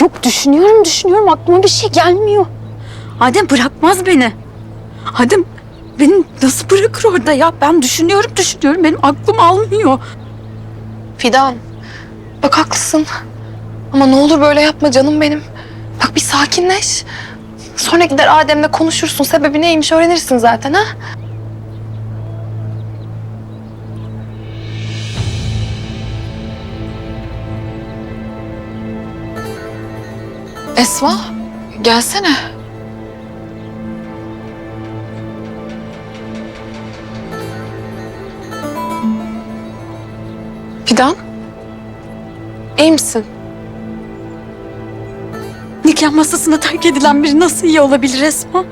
Yok düşünüyorum düşünüyorum aklıma bir şey gelmiyor. Adem bırakmaz beni. Adem beni nasıl bırakır orada ya? Ben düşünüyorum düşünüyorum benim aklım almıyor. Fidan. Bak haklısın. Ama ne olur böyle yapma canım benim. Bak bir sakinleş. Sonra gider Adem'le konuşursun. Sebebi neymiş öğrenirsin zaten ha. Esma, gelsene. Fidan, iyi misin? Nikah masasında terk edilen biri nasıl iyi olabilir Esma?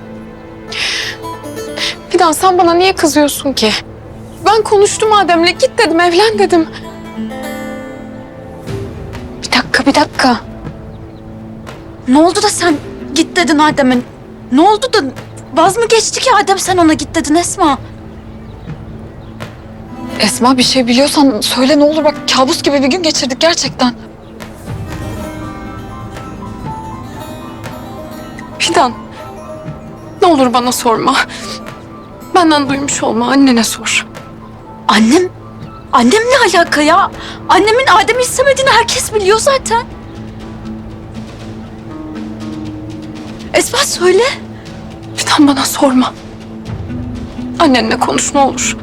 Fidan sen bana niye kızıyorsun ki? Ben konuştum Adem'le git dedim evlen dedim. Bir dakika bir dakika. Ne oldu da sen git dedin Adem'e? Ne oldu da vaz mı geçti ki Adem sen ona git dedin Esma? Esma bir şey biliyorsan söyle ne olur bak kabus gibi bir gün geçirdik gerçekten. Fidan ne olur bana sorma. Benden duymuş olma annene sor. Annem, annem ne alaka ya? Annemin Adem'i istemediğini herkes biliyor zaten. Esma söyle. Fidan bana sorma. Annenle konuş ne olur.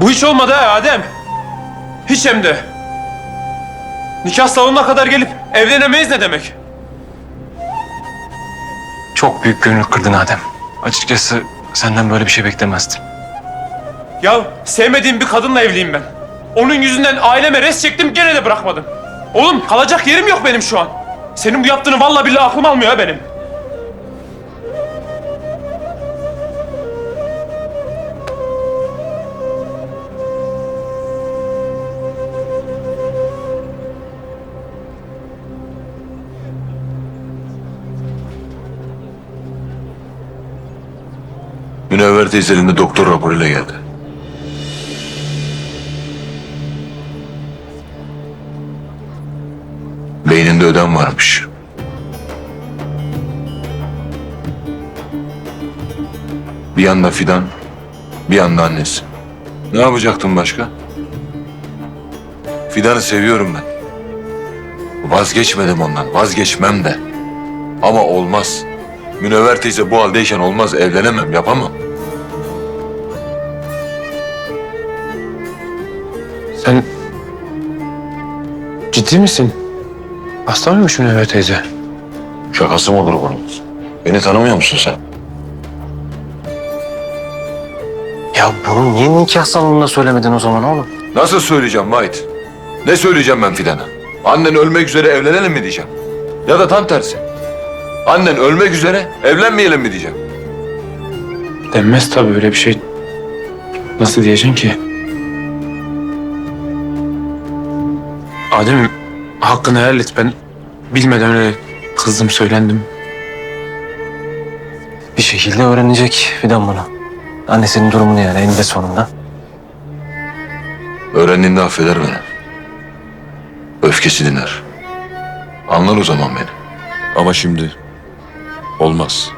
Bu hiç olmadı ha Adem. Hiç hem de. Nikah salonuna kadar gelip evlenemeyiz ne demek? Çok büyük gönül kırdın Adem. Açıkçası senden böyle bir şey beklemezdim. Ya sevmediğim bir kadınla evliyim ben. Onun yüzünden aileme res çektim gene de bırakmadım. Oğlum kalacak yerim yok benim şu an. Senin bu yaptığını vallahi billahi aklım almıyor ha benim. Münevver teyzenin de doktor raporuyla geldi. Beyninde ödem varmış. Bir yanda Fidan, bir yanda annesi. Ne yapacaktım başka? Fidan'ı seviyorum ben. Vazgeçmedim ondan, vazgeçmem de. Ama olmaz. Münevver teyze bu haldeyken olmaz, evlenemem, yapamam. Sen ciddi misin? Hasta mıymış Münevver teyze? Şakası mı olur bunun? Beni tanımıyor musun sen? Ya bunu niye nikah salonunda söylemedin o zaman oğlum? Nasıl söyleyeceğim Vahit? Ne söyleyeceğim ben Fidan'a? Annen ölmek üzere evlenelim mi diyeceğim? Ya da tam tersi. Annen ölmek üzere evlenmeyelim mi diyeceğim? Denmez tabii öyle bir şey. Nasıl diyeceksin ki? Adem hakkını helal et. Ben bilmeden öyle kızdım söylendim. Bir şekilde öğrenecek Fidan bunu. Annesinin durumunu yani eninde sonunda. Öğrendiğinde affeder beni. Öfkesi diner. Anlar o zaman beni. Ama şimdi olmaz.